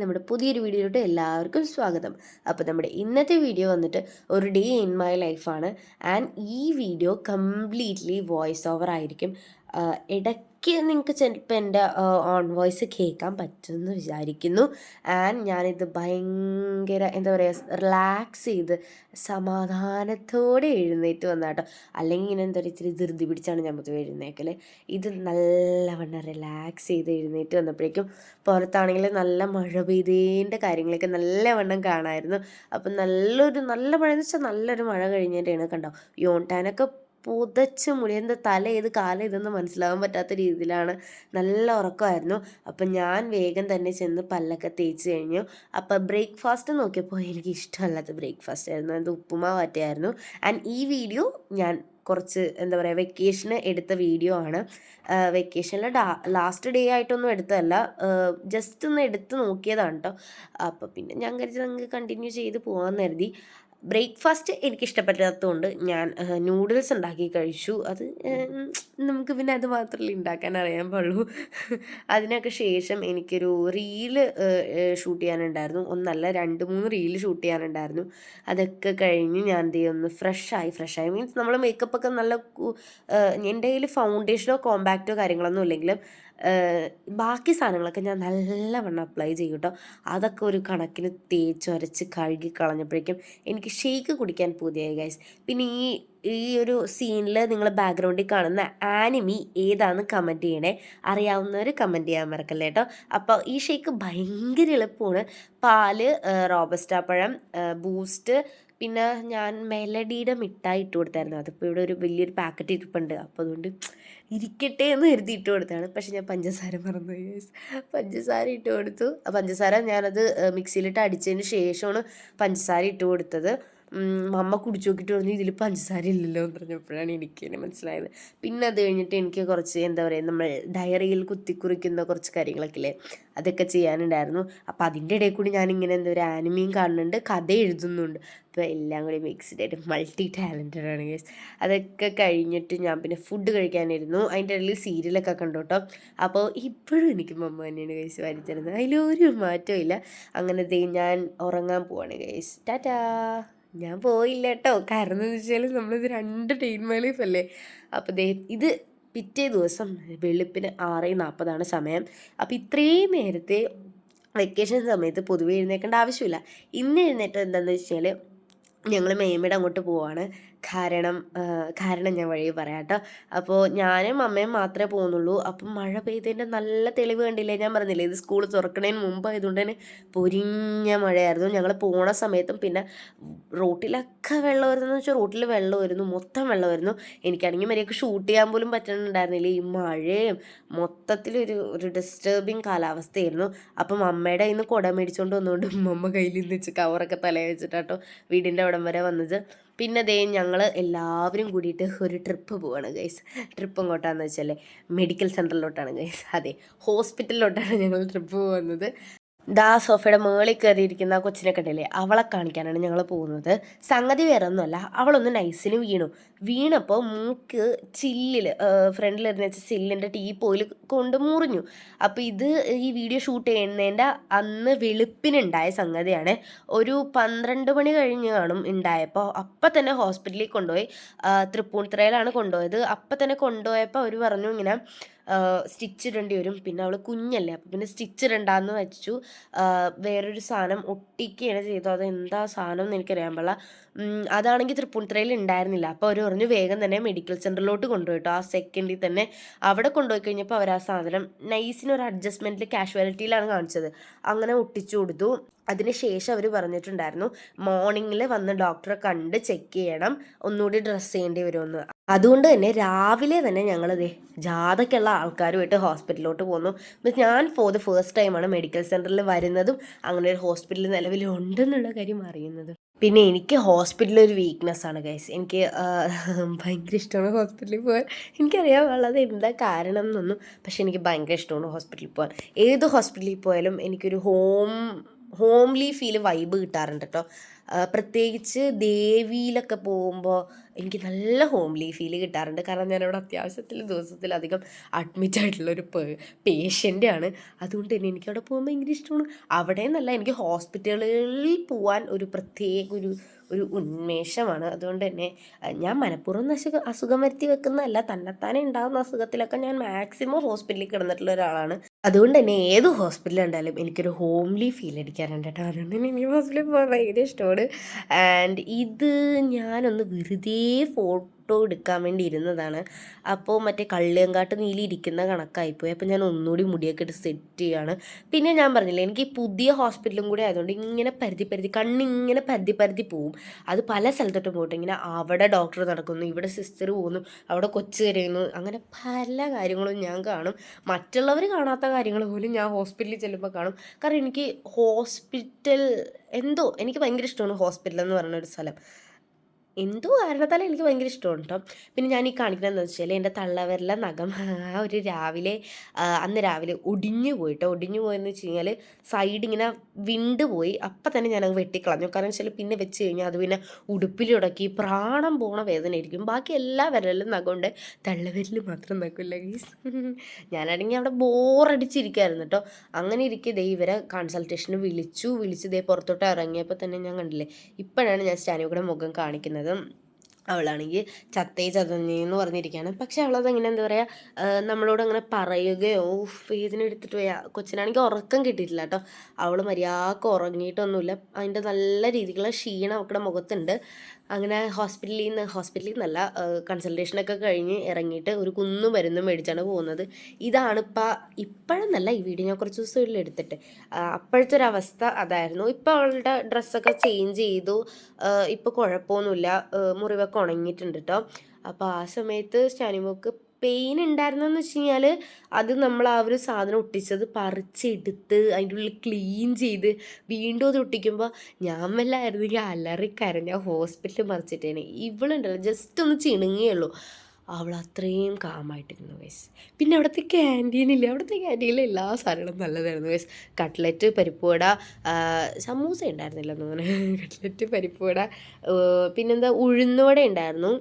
നമ്മുടെ പുതിയൊരു വീഡിയോയിലോട്ട് എല്ലാവർക്കും സ്വാഗതം. അപ്പോൾ നമ്മുടെ ഇന്നത്തെ വീഡിയോ വന്നിട്ട് ഒരു ഡേ ഇൻ മൈ ലൈഫാണ് ആൻഡ് ഈ വീഡിയോ കംപ്ലീറ്റ്ലി വോയിസ് ഓവർ ആയിരിക്കും. ആഹ് ഇടയ്ക്ക് നിങ്ങൾക്ക് ചിലപ്പോൾ എന്റെ ഓൺ വോയിസ് കേൾക്കാൻ പറ്റുമെന്ന് വിചാരിക്കുന്നു. ആൻഡ് ഞാനിത് ഭയങ്കര എന്താ പറയുക റിലാക്സ് ചെയ്ത് സമാധാനത്തോടെ എഴുന്നേറ്റ് വന്ന കേട്ടോ അല്ലെങ്കിൽ ഇങ്ങനെ എന്താ പറയുക ഇച്ചിരി ധൃതി പിടിച്ചാണ് ഞാൻ പൊതുവെ എഴുന്നേക്കൽ ഇത് നല്ലവണ്ണം റിലാക്സ് ചെയ്ത് എഴുന്നേറ്റ് വന്നപ്പോഴേക്കും പുറത്താണെങ്കിൽ നല്ല മഴ പെയ്തേന്റെ കാര്യങ്ങളൊക്കെ നല്ലവണ്ണം കാണാമായിരുന്നു അപ്പം നല്ലൊരു നല്ല മഴ എന്ന് വെച്ചാൽ നല്ലൊരു മഴ കഴിഞ്ഞിട്ടാണ് കണ്ടോ. യോൺടാനൊക്കെ പുതച്ച് മുടി എന്താ തല ഏത് കാലം ഇതെന്ന് മനസ്സിലാവാൻ പറ്റാത്ത രീതിയിലാണ്. നല്ല ഉറക്കമായിരുന്നു. അപ്പം ഞാൻ വേഗം തന്നെ ചെന്ന് പല്ലൊക്കെ തേച്ച് കഴിഞ്ഞു. അപ്പം ബ്രേക്ക്ഫാസ്റ്റ് നോക്കിയപ്പോൾ എനിക്ക് ഇഷ്ടമല്ലാത്ത ബ്രേക്ക്ഫാസ്റ്റ് ആയിരുന്നു. അത് ഉപ്പുമാവാറ്റയായിരുന്നു ആൻഡ് ഈ വീഡിയോ ഞാൻ കുറച്ച് എന്താ പറയുക വെക്കേഷന് എടുത്ത വീഡിയോ ആണ്. വെക്കേഷനിൽ ഡാ ലാസ്റ്റ് ഡേ ആയിട്ടൊന്നും എടുത്തതല്ല. ജസ്റ്റ് ഒന്ന് എടുത്ത് നോക്കിയതാണ് കേട്ടോ അപ്പോൾ പിന്നെ ഞാൻ കരുതി നമുക്ക് കണ്ടിന്യൂ ചെയ്ത് പോകാമെന്ന് കരുതി. ബ്രേക്ക്ഫാസ്റ്റ് എനിക്ക് ഇഷ്ടപ്പെടാത്തതുകൊണ്ട് ഞാൻ നൂഡിൽസ് ഉണ്ടാക്കി കഴിച്ചു. അത് നമുക്ക് പിന്നെ അത് മാത്രമല്ലേ ഉണ്ടാക്കാൻ അറിയാൻ പാടുള്ളൂ. അതിനൊക്കെ ശേഷം എനിക്കൊരു റീൽ ഷൂട്ട് ചെയ്യാനുണ്ടായിരുന്നു. ഒന്നല്ല രണ്ട് മൂന്ന് റീൽ ഷൂട്ട് ചെയ്യാനുണ്ടായിരുന്നു. അതൊക്കെ കഴിഞ്ഞ് ഞാൻ എന്ത് ചെയ്യും ഒന്ന് ഫ്രഷായി. ഫ്രഷായി മീൻസ് നമ്മൾ മേക്കപ്പൊക്കെ നല്ല എന്റെ കയ്യിൽ ഫൗണ്ടേഷനോ കോമ്പാക്റ്റോ കാര്യങ്ങളൊന്നും ഇല്ലെങ്കിലും ബാക്കി സാധനങ്ങളൊക്കെ ഞാൻ നല്ലവണ്ണം അപ്ലൈ ചെയ്യും കേട്ടോ അതൊക്കെ ഒരു കണക്കിന് തേച്ചൊരച്ച് കഴുകി കളഞ്ഞപ്പോഴേക്കും എനിക്ക് ഷേക്ക് കുടിക്കാൻ പൂതിയായി ഗൈസ് പിന്നെ ഈ ഈ ഒരു സീനിൽ നിങ്ങൾ ബാക്ക്ഗ്രൗണ്ടിൽ കാണുന്ന ആനിമി ഏതാന്ന് കമന്റ് ചെയ്യണേ. അറിയാവുന്നവർ കമന്റ് ചെയ്യാൻ മറക്കല്ലേ കേട്ടോ അപ്പോൾ ഈ ഷേക്ക് ഭയങ്കര എളുപ്പമാണ് പാൽ റോബസ്റ്റ പഴം ബൂസ്റ്റ് പിന്നെ ഞാൻ മെലഡിയുടെ മിഠായി ഇട്ട് കൊടുത്തായിരുന്നു. അതിപ്പോൾ ഇവിടെ ഒരു വലിയൊരു പാക്കറ്റ് ഇരിപ്പുണ്ട്. അപ്പോൾ അതുകൊണ്ട് ഇരിക്കട്ടെ എന്ന് കരുതി ഇട്ട് കൊടുത്താണ് പക്ഷെ ഞാൻ പഞ്ചസാര മറന്നു. പഞ്ചസാര ഇട്ട് കൊടുത്തു. പഞ്ചസാര ഞാനത് മിക്സിയിലിട്ട് അടിച്ചതിന് ശേഷമാണ് പഞ്ചസാര ഇട്ട് കൊടുത്തത്. മമ്മ കുടിച്ചു നോക്കിയിട്ട് പറഞ്ഞു ഇതിൽ പഞ്ചസാര ഇല്ലല്ലോ എന്ന് പറഞ്ഞപ്പോഴാണ് എനിക്ക് തന്നെ മനസ്സിലായത്. പിന്നെ അത് കഴിഞ്ഞിട്ട് എനിക്ക് കുറച്ച് എന്താ പറയുക നമ്മൾ ഡയറിയിൽ കുത്തിക്കുറിക്കുന്ന കുറച്ച് കാര്യങ്ങളൊക്കെ ഇല്ലേ അതൊക്കെ ചെയ്യാനുണ്ടായിരുന്നു. അപ്പോൾ അതിന്റെ ഇടയിൽ കൂടി ഞാനിങ്ങനെ എന്താ പറയുക ആനിമയും കാണുന്നുണ്ട് കഥ എഴുതുന്നുണ്ട്. അപ്പോൾ എല്ലാം കൂടി മിക്സ്ഡ് ആയിട്ട് മൾട്ടി ടാലന്റഡ് ആണ് ഗേസ് അതൊക്കെ കഴിഞ്ഞിട്ട് ഞാൻ പിന്നെ ഫുഡ് കഴിക്കാനിരുന്നു അതിന്റെ ഇടയിൽ സീരിയലൊക്കെ കണ്ടു കേട്ടോ. അപ്പോൾ ഇപ്പോഴും എനിക്ക് മമ്മ തന്നെയാണ് ഗൈസ് വരച്ചിരുന്നത് അതിലൊരു മാറ്റവും ഇല്ല. അങ്ങനെ ദേ ഞാൻ ഉറങ്ങാൻ പോവാണ് ഗൈസ് ടാറ്റാ! ഞാൻ പോയില്ല കേട്ടോ കാരണം എന്ന് വെച്ചാൽ നമ്മളിത് രണ്ട് ടീം ലൈഫ് അല്ലേ അപ്പോൾ ദേ ഇത് പിറ്റേ ദിവസം വെളുപ്പിന് ആറ് നാൽപ്പതാണ് സമയം. അപ്പോൾ ഇത്രയും നേരത്തെ വെക്കേഷൻ സമയത്ത് പൊതുവെ എഴുന്നേക്കേണ്ട ആവശ്യമില്ല. ഇന്ന് എഴുന്നേറ്റത് എന്താണെന്ന് വെച്ചാൽ ഞങ്ങൾ മേമയുടെ അങ്ങോട്ട് പോവാണ്. കാരണം കാരണം ഞാൻ വഴി പറയാം കേട്ടോ. അപ്പോൾ ഞാനും അമ്മയും മാത്രമേ പോകുന്നുള്ളൂ. അപ്പം മഴ പെയ്തതിന്റെ നല്ല തെളിവ് കണ്ടില്ലേ? ഞാൻ പറഞ്ഞില്ലേ ഇത് സ്കൂൾ തുറക്കണതിന് മുമ്പ് ആയതുകൊണ്ട് തന്നെ പൊരിഞ്ഞ മഴയായിരുന്നു. ഞങ്ങൾ പോണ സമയത്തും പിന്നെ റോട്ടിലൊക്കെ വെള്ളമായിരുന്നു. എന്ന് വെച്ചാൽ റോട്ടിൽ വെള്ളമായിരുന്നു. മൊത്തം വരുന്നു എനിക്കാണെങ്കിൽ മര്യാദയ്ക്ക് ഷൂട്ട് ചെയ്യാൻ പോലും പറ്റുന്നുണ്ടായിരുന്നില്ല ഈ മഴയും മൊത്തത്തിലൊരു ഒരു ഡിസ്റ്റർബിങ് കാലാവസ്ഥയായിരുന്നു. അപ്പം അമ്മയുടെ കയ്യിൽ നിന്ന് കുട മേടിച്ചുകൊണ്ട് വന്നുകൊണ്ട് ഉമ്മ കയ്യിൽ നിന്ന് വെച്ച് കവറൊക്കെ തലയിൽ വെച്ചിട്ടാട്ടോ വീടിന്റെ അവിടം വരെ വന്നത്. പിന്നെ ദേ ഞങ്ങൾ എല്ലാവരും കൂടിയിട്ട് ഒരു ട്രിപ്പ് പോവാണ് ഗൈസ് ട്രിപ്പ് എങ്ങോട്ടാന്ന് വെച്ചാൽ മെഡിക്കൽ സെന്ററിലോട്ടാണ് ഗൈസ് അതെ ഹോസ്പിറ്റലിലോട്ടാണ് ഞങ്ങൾ ട്രിപ്പ് പോകുന്നത്. ദാ സോഫയുടെ മേളിൽ കയറിയിരിക്കുന്ന ആ കൊച്ചിനെ കണ്ടില്ലേ? അവളെ കാണിക്കാനാണ് ഞങ്ങൾ പോകുന്നത്. സംഗതി വേറെ ഒന്നുമല്ല അവളൊന്ന് നൈസിന് വീണു. വീണപ്പോൾ മൂക്ക് ചില്ലിൽ ഫ്രണ്ടിൽ ഫ്രണ്ടിലിരുന്ന് വെച്ച ചില്ലിന്റെ ടീപ്പോയിൽ കൊണ്ട് മുറിഞ്ഞു. അപ്പോൾ ഇത് ഈ വീഡിയോ ഷൂട്ട് ചെയ്യുന്നതിന്റെ അന്ന് വെളുപ്പിനുണ്ടായ സംഗതിയാണ്. ഒരു പന്ത്രണ്ട് മണി കഴിഞ്ഞ് കാണും ഉണ്ടായപ്പോൾ അപ്പം തന്നെ ഹോസ്പിറ്റലിൽ കൊണ്ടുപോയി. തൃപ്പൂണിത്തുറയിലാണ് കൊണ്ടുപോയത്. അപ്പം തന്നെ കൊണ്ടുപോയപ്പോൾ അവർ പറഞ്ഞു ഇങ്ങനെ സ്റ്റിച്ച് ഇടേണ്ടി വരും. പിന്നെ അവൾ കുഞ്ഞല്ലേ അപ്പം പിന്നെ സ്റ്റിച്ച് ഇടണ്ടാന്ന് വെച്ചു വേറൊരു സാധനം ഒട്ടിക്കുകയാണ് ചെയ്തു അത് എന്താ സാധനം എന്ന് എനിക്കറിയാൻ പാടില്ല. അതാണെങ്കിൽ തൃപ്പൂണിത്തുറയിൽ ഉണ്ടായിരുന്നില്ല. അപ്പോൾ അവർ പറഞ്ഞു വേഗം തന്നെ മെഡിക്കൽ സെന്ററിലോട്ട് കൊണ്ടുപോയിട്ടോ. ആ സെക്കൻഡിൽ തന്നെ അവിടെ കൊണ്ടുപോയി കഴിഞ്ഞപ്പോൾ അവർ ആ സാധനം നൈസിന് ഒരു അഡ്ജസ്റ്റ്മെന്റിൽ കാഷ്വാലിറ്റിയിലാണ് കാണിച്ചത്. അങ്ങനെ ഒട്ടിച്ചു കൊടുത്തു. അതിനുശേഷം അവർ പറഞ്ഞിട്ടുണ്ടായിരുന്നു മോർണിംഗിൽ വന്ന് ഡോക്ടറെ കണ്ട് ചെക്ക് ചെയ്യണം. ഒന്നുകൂടി ഡ്രസ്സ് ചെയ്യേണ്ടി വരുമെന്ന്. അതുകൊണ്ട് തന്നെ രാവിലെ തന്നെ ഞങ്ങളിതേ ജാഥയ്ക്കുള്ള ആൾക്കാരുമായിട്ട് ഹോസ്പിറ്റലിലോട്ട് പോന്നു. മീൻസ് ഞാൻ ഫോർ ദ ഫസ്റ്റ് ടൈമാണ് മെഡിക്കൽ സെന്ററിൽ വരുന്നതും അങ്ങനെ ഒരു ഹോസ്പിറ്റൽ നിലവിലുണ്ടെന്നുള്ള കാര്യം അറിയുന്നത്. പിന്നെ എനിക്ക് ഹോസ്പിറ്റലിൽ ഒരു വീക്ക്നെസ് ആണ് ഗൈസ് എനിക്ക് ഭയങ്കര ഇഷ്ടമാണ് ഹോസ്പിറ്റലിൽ പോകാൻ. എനിക്കറിയാൻ ഉള്ളത് എന്താ കാരണം എന്നൊന്നും പക്ഷെ എനിക്ക് ഭയങ്കര ഇഷ്ടമാണ് ഹോസ്പിറ്റലിൽ പോകാൻ. ഏത് ഹോസ്പിറ്റലിൽ പോയാലും എനിക്കൊരു ഹോം ഹോംലി ഫീൽ വൈബ് കിട്ടാറുണ്ട് കേട്ടോ പ്രത്യേകിച്ച് ദേവിയിലൊക്കെ പോകുമ്പോൾ എനിക്ക് നല്ല ഹോംലി ഫീൽ കിട്ടാറുണ്ട്. കാരണം ഞാനവിടെ അത്യാവശ്യത്തിൽ ദിവസത്തിലധികം അഡ്മിറ്റ് ആയിട്ടുള്ളൊരു പേഷ്യന്റ് ആണ്. അതുകൊണ്ട് തന്നെ എനിക്ക് അവിടെ പോകുമ്പോൾ ഭയങ്കര ഇഷ്ടമാണ്. അവിടെ നിന്നല്ല എനിക്ക് ഹോസ്പിറ്റലുകളിൽ പോകാൻ ഒരു പ്രത്യേക ഒരു ഒരു ഉന്മേഷമാണ്. അതുകൊണ്ട് തന്നെ ഞാൻ മനഃപൂർവം അസുഖം അസുഖം വരുത്തി വെക്കുന്നതല്ല തന്നെത്താനെ ഉണ്ടാകുന്ന അസുഖത്തിലൊക്കെ ഞാൻ മാക്സിമം ഹോസ്പിറ്റലിൽ കിടന്നിട്ടുള്ള ഒരാളാണ്. അതുകൊണ്ട് തന്നെ ഏത് ഹോസ്പിറ്റലിൽ ഉണ്ടായാലും എനിക്കൊരു ഹോംലി ഫീൽ അടിക്കാറുണ്ട് കേട്ടോ അതുകൊണ്ട് തന്നെ എനിക്ക് ഹോസ്പിറ്റലിൽ പോകാൻ ഭയങ്കര ഇഷ്ടമാണ്. ആൻഡ് ഇത് ഞാനൊന്ന് വെറുതെ ഫോട്ടോ ഫോട്ടോ എടുക്കാൻ വേണ്ടി ഇരുന്നതാണ്. അപ്പോൾ മറ്റേ കള്ളിയങ്കാട്ട് നീലി ഇരിക്കുന്ന കണക്കായിപ്പോയി. അപ്പോൾ ഞാൻ ഒന്നുകൂടി മുടിയൊക്കെ ഇട്ട് സെറ്റ് ചെയ്യുകയാണ് പിന്നെ ഞാൻ പറഞ്ഞില്ലേ എനിക്ക് പുതിയ ഹോസ്പിറ്റലും കൂടി ആയതുകൊണ്ട് ഇങ്ങനെ പരുതി പരുതി കണ്ണിങ്ങനെ പരുതി പരുതി പോവും. അത് പല സ്ഥലത്തോട്ടും പോയിട്ട് ഇങ്ങനെ അവിടെ ഡോക്ടർ നടക്കുന്നു ഇവിടെ സിസ്റ്റർ പോകുന്നു അവിടെ കൊച്ചു കരയുന്നു അങ്ങനെ പല കാര്യങ്ങളും ഞാൻ കാണും. മറ്റുള്ളവർ കാണാത്ത കാര്യങ്ങൾ പോലും ഞാൻ ഹോസ്പിറ്റലിൽ ചെല്ലുമ്പോൾ കാണും. കാരണം എനിക്ക് ഹോസ്പിറ്റൽ എന്തോ എനിക്ക് ഭയങ്കര ഇഷ്ടമാണ് ഹോസ്പിറ്റൽ എന്ന് പറയുന്ന ഒരു സ്ഥലം. എന്തോ കാരണത്താൽ എനിക്ക് ഭയങ്കര ഇഷ്ടമാണ് കേട്ടോ. പിന്നെ ഞാൻ ഈ കാണിക്കുന്നത് വെച്ചാൽ എന്റെ തള്ളവരല നഖം ആ ഒരു രാവിലെ അന്ന് രാവിലെ ഒടിഞ്ഞു പോയിട്ടോ ഒടിഞ്ഞു പോയെന്ന് വെച്ച് കഴിഞ്ഞാൽ സൈഡ് ഇങ്ങനെ വിണ്ട് പോയി. അപ്പം തന്നെ ഞാനത് വെട്ടിക്കളഞ്ഞു. കാരണം വെച്ചാൽ പിന്നെ വെച്ച് കഴിഞ്ഞാൽ അത് പിന്നെ ഉടുപ്പിലുടക്കി പ്രാണം പോണ വേദനയായിരിക്കും ബാക്കി എല്ലാ വിരലിലും നഖമുണ്ട്. തള്ളവരിൽ മാത്രം നഖമില്ല ഗീസ് ഞാനാണെങ്കിൽ അവിടെ ബോറടിച്ചിരിക്കുമായിരുന്നു കേട്ടോ. അങ്ങനെ ഇരിക്കെ ദേ ഇവരെ കൺസൾട്ടേഷന് വിളിച്ചു. വിളിച്ച് ദേ പുറത്തോട്ട് ഇറങ്ങിയപ്പോൾ തന്നെ ഞാൻ കണ്ടില്ലേ? ഇപ്പോഴാണ് ഞാൻ സ്റ്റാനിയുടെ മുഖം കാണിക്കുന്നത്. അവളാണെങ്കിൽ ചത്തേ ചതഞ്ഞെന്ന് പറഞ്ഞിരിക്കുകയാണ്. പക്ഷെ അവളത് എങ്ങനെ എന്താ പറയുക നമ്മളോട് അങ്ങനെ പറയുകയോ വേദന എടുത്തിട്ട് പോയാ കൊച്ചിനാണെങ്കിൽ ഉറക്കം കിട്ടിയിട്ടില്ല കേട്ടോ. അവൾ മര്യാദയ്ക്ക് ഉറങ്ങിയിട്ടൊന്നുമില്ല. അതിന്റെ നല്ല രീതിക്കുള്ള ക്ഷീണം അവളുടെ മുഖത്തുണ്ട്. അങ്ങനെ ഹോസ്പിറ്റലിൽ നിന്ന് ഹോസ്പിറ്റലിൽ നിന്നല്ല കൺസൾട്ടേഷനൊക്കെ കഴിഞ്ഞ് ഇറങ്ങിയിട്ട് ഒരു കുന്നും മരുന്നും മേടിച്ചാണ് പോകുന്നത്. ഇതാണ് ഇപ്പം ഇപ്പോഴെന്നല്ല ഈ വീഡിയോ ഞാൻ കുറച്ച് ദിവസം എടുത്തിട്ട്. അപ്പോഴത്തെ ഒരു അവസ്ഥ അതായിരുന്നു. ഇപ്പോൾ അവളുടെ ഡ്രസ്സൊക്കെ ചേഞ്ച് ചെയ്തു. ഇപ്പോൾ കുഴപ്പമൊന്നുമില്ല. മുറിവൊക്കെ ഉണങ്ങിയിട്ടുണ്ട് കേട്ടോ അപ്പോൾ ആ സമയത്ത് സ്റ്റാനിമോക്ക് പെയിൻ ഉണ്ടായിരുന്നെന്ന് വെച്ച് കഴിഞ്ഞാൽ അത് നമ്മൾ ആ ഒരു സാധനം ഒട്ടിച്ചത് പറിച്ചെടുത്ത് അതിന്റെ ഉള്ളിൽ ക്ലീൻ ചെയ്ത് വീണ്ടും അത് ഒട്ടിക്കുമ്പോൾ ഞാൻ വല്ലായിരുന്നെങ്കിൽ അലറി കരഞ്ഞ ഹോസ്പിറ്റലിൽ മറിച്ചിട്ടേനെ. ഇവളുണ്ടല്ലോ ജസ്റ്റ് ഒന്ന് ചിണുങ്ങിയുള്ളൂ അവൾ അത്രയും കാമായിട്ടിരുന്നു വയസ് പിന്നെ അവിടുത്തെ ക്യാന്റീനില്ല അവിടുത്തെ ക്യാന്റീനിലെ എല്ലാ സാധനങ്ങളും നല്ലതായിരുന്നു വയസ് കട്ട്ലറ്റ് പരിപ്പുവട സമൂസ ഉണ്ടായിരുന്നില്ല തോന്നുന്നു. കട്ട്ലറ്റ് പരിപ്പുവട പിന്നെന്താ ഉഴുന്നുവട ഉണ്ടായിരുന്നു.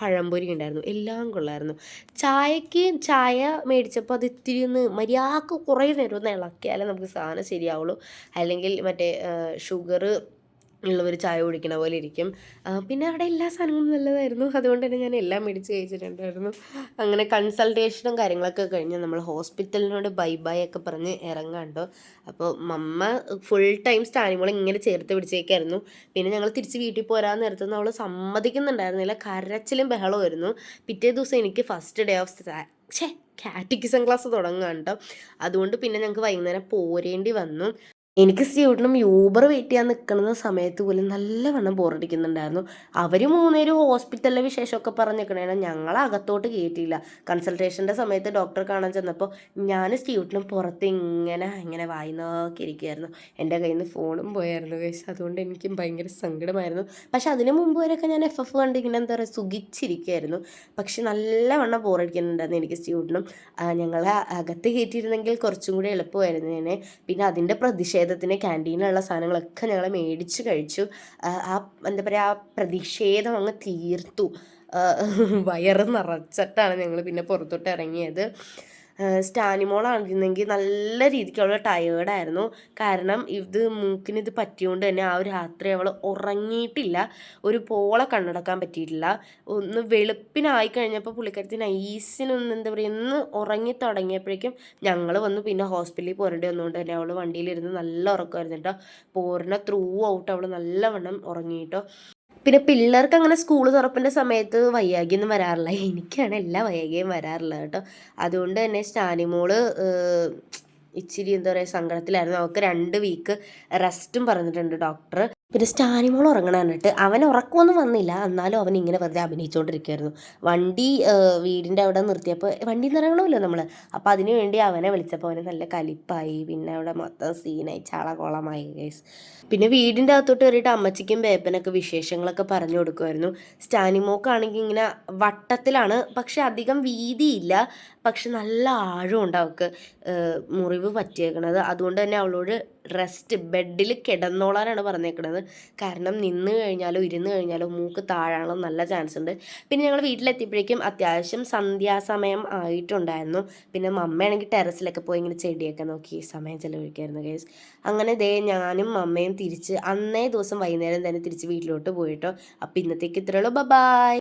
പഴംപൊരി ഉണ്ടായിരുന്നു. എല്ലാം കൊള്ളായിരുന്നു. ചായക്ക് ചായ മേടിച്ചപ്പോൾ അത് ഇത്തിരി ഒന്ന് മര്യാദയ്ക്ക് കുറേ നേരം ഒന്ന് ഇളക്കിയാലേ നമുക്ക് സാധനം ശരിയാവുള്ളൂ. അല്ലെങ്കിൽ മറ്റേ ഷുഗർ ഉള്ളവർ ചായ കുടിക്കണ പോലെ ഇരിക്കും. പിന്നെ അവിടെ എല്ലാ സാധനങ്ങളും നല്ലതായിരുന്നു. അതുകൊണ്ട് തന്നെ ഞാൻ എല്ലാം മേടിച്ച് കഴിച്ചിട്ടുണ്ടായിരുന്നു. അങ്ങനെ കൺസൾട്ടേഷനും കാര്യങ്ങളൊക്കെ കഴിഞ്ഞ് നമ്മൾ ഹോസ്പിറ്റലിനോട് ബൈ ബൈ ഒക്കെ പറഞ്ഞ് ഇറങ്ങാണ്ടോ. അപ്പോൾ മമ്മ ഫുൾ ടൈം സ്റ്റാനിമോൾ ഇങ്ങനെ ചേർത്ത് പിടിച്ചേക്കായിരുന്നു. പിന്നെ ഞങ്ങൾ തിരിച്ച് വീട്ടിൽ പോരാൻ നേരത്തൊന്നും അവൾ സമ്മതിക്കുന്നുണ്ടായിരുന്നില്ല. കരച്ചിലും ബഹളമായിരുന്നു പിറ്റേ ദിവസം എനിക്ക് ഫസ്റ്റ് ഡേ ഓഫ് ഛേ കാറ്റിക്കിസം ക്ലാസ് തുടങ്ങാൻ അതുകൊണ്ട് പിന്നെ ഞങ്ങൾക്ക് വൈകുന്നേരം പോരേണ്ടി വന്നു. എനിക്ക് സ്റ്റ്യൂഡിനും യൂബർ വെയിറ്റ് ചെയ്യാൻ നിൽക്കുന്ന സമയത്ത് പോലും നല്ലവണ്ണം ബോറടിക്കുന്നുണ്ടായിരുന്നു അവർ മൂന്നേരും ഹോസ്പിറ്റലിലെ വിശേഷമൊക്കെ പറഞ്ഞിരിക്കണേണ് ഞങ്ങൾ അകത്തോട്ട് കയറ്റിയില്ല കൺസൾട്ടേഷന്റെ സമയത്ത് ഡോക്ടർ കാണാൻ ചെന്നപ്പോൾ ഞാൻ സ്റ്റ്യൂഡിനും പുറത്ത് ഇങ്ങനെ ഇങ്ങനെ വായി നോക്കിയിരിക്കുമായിരുന്നു എന്റെ കയ്യിൽ നിന്ന് ഫോണും പോയായിരുന്നു കേസ് അതുകൊണ്ട് എനിക്കും ഭയങ്കര സങ്കടമായിരുന്നു. പക്ഷെ അതിന് മുമ്പ് വരെയൊക്കെ ഞാൻ എഫ് എഫ് കണ്ട് ഇങ്ങനെ എന്താ പറയുക സുഖിച്ചിരിക്കുമായിരുന്നു പക്ഷെ നല്ലവണ്ണം ബോറടിക്കുന്നുണ്ടായിരുന്നു എനിക്ക് സ്റ്റ്യൂഡിനും ഞങ്ങളെ അകത്ത് കയറ്റിയിരുന്നെങ്കിൽ കുറച്ചും കൂടി എളുപ്പമായിരുന്നു പിന്നെ അതിന്റെ പ്രതിഷേധം പ്രതിഷേധത്തിന് ക്യാന്റീനിലുള്ള സാധനങ്ങളൊക്കെ ഞങ്ങൾ മേടിച്ച് കഴിച്ചു. ആ എന്താ പറയുക ആ പ്രതിഷേധം അങ്ങ് തീർത്തു. വയറ് നിറച്ചിട്ടാണ് ഞങ്ങൾ പിന്നെ പുറത്തോട്ട് ഇറങ്ങിയത്. സ്റ്റാനിമോളായിരുന്നെങ്കിൽ നല്ല രീതിക്ക് അവൾ ടയേർഡായിരുന്നു കാരണം ഇത് മൂക്കിന് ഇത് പറ്റിയോണ്ട് തന്നെ ആ ഒരു രാത്രി അവൾ ഉറങ്ങിയിട്ടില്ല. ഒരു പോളെ കണ്ണടക്കാൻ പറ്റിയിട്ടില്ല. ഒന്ന് വെളുപ്പിനായി കഴിഞ്ഞപ്പോൾ പുള്ളിക്കാരത്തിന് ഐസിനൊന്ന് എന്താ പറയുക ഒന്ന് ഉറങ്ങി തുടങ്ങിയപ്പോഴേക്കും ഞങ്ങൾ വന്ന്. പിന്നെ ഹോസ്പിറ്റലിൽ പോരേണ്ടി വന്നുകൊണ്ട് തന്നെ അവൾ വണ്ടിയിലിരുന്ന് നല്ല ഉറക്കമായിരുന്നു കേട്ടോ. പോരണ ത്രൂ ഔട്ട് അവൾ നല്ലവണ്ണം ഉറങ്ങിയിട്ടോ. പിന്നെ പിള്ളേർക്ക് അങ്ങനെ സ്കൂൾ തുറപ്പിന്റെ സമയത്ത് വയ്യാകിയൊന്നും വരാറില്ല. എനിക്കാണ് എല്ലാ വയ്യാകിയും വരാറില്ല കേട്ടോ. അതുകൊണ്ട് തന്നെ സ്റ്റാനിമോൾ ഇച്ചിരി എന്താ പറയുക സങ്കടത്തിലായിരുന്നു. അവൾക്ക് രണ്ട് വീക്ക് റെസ്റ്റും പറഞ്ഞിട്ടുണ്ട് ഡോക്ടർ പിന്നെ സ്റ്റാനിമോൾ മോൾ ഉറങ്ങണമെന്നിട്ട് അവൻ ഉറക്കമൊന്നും വന്നില്ല. എന്നാലും അവൻ ഇങ്ങനെ വെറുതെ അഭിനയിച്ചുകൊണ്ടിരിക്കുകയായിരുന്നു വണ്ടി വീടിന്റെ അവിടെ നിർത്തിയപ്പോൾ വണ്ടി നിറങ്ങണമല്ലോ നമ്മൾ അപ്പോൾ അതിന് വേണ്ടി അവനെ വിളിച്ചപ്പോൾ അവന് നല്ല കലിപ്പായി. പിന്നെ അവിടെ മൊത്തം സീനായി. ചാളകോളമായി ഗൈസ് പിന്നെ വീടിന്റെ അകത്തോട്ട് കയറിയിട്ട് അമ്മച്ചിക്കും ബേപ്പനൊക്കെ വിശേഷങ്ങളൊക്കെ പറഞ്ഞു കൊടുക്കുമായിരുന്നു സ്റ്റാനിമോക്കാണെങ്കിൽ ഇങ്ങനെ വട്ടത്തിലാണ്. പക്ഷെ അധികം വീതിയില്ല. പക്ഷെ നല്ല ആഴമുണ്ട് അവൾക്ക്. മുറിവ് പറ്റിയേക്കണത്. അതുകൊണ്ട് തന്നെ അവളോട് റെസ്റ്റ് ബെഡിൽ കിടന്നോളാനാണ് പറഞ്ഞേക്കുന്നത് കാരണം നിന്ന് കഴിഞ്ഞാലോ ഇരുന്ന് കഴിഞ്ഞാലോ മൂക്ക് താഴാനുള്ള നല്ല ചാൻസ് ഉണ്ട്. പിന്നെ ഞങ്ങൾ വീട്ടിലെത്തിയപ്പോഴേക്കും അത്യാവശ്യം സന്ധ്യാസമയം ആയിട്ടുണ്ടായിരുന്നു. പിന്നെ മമ്മയാണെങ്കിൽ ടെറസിലൊക്കെ പോയി ഇങ്ങനെ ചെടിയൊക്കെ നോക്കി സമയം ചെലവഴിക്കായിരുന്നു കേസ് അങ്ങനെ ദേ ഞാനും മമ്മയും തിരിച്ച് അന്നേ ദിവസം വൈകുന്നേരം തന്നെ തിരിച്ച് വീട്ടിലോട്ട് പോയിട്ടോ. അപ്പം ഇന്നത്തേക്ക് ഇത്രയുള്ളൂ ബൈ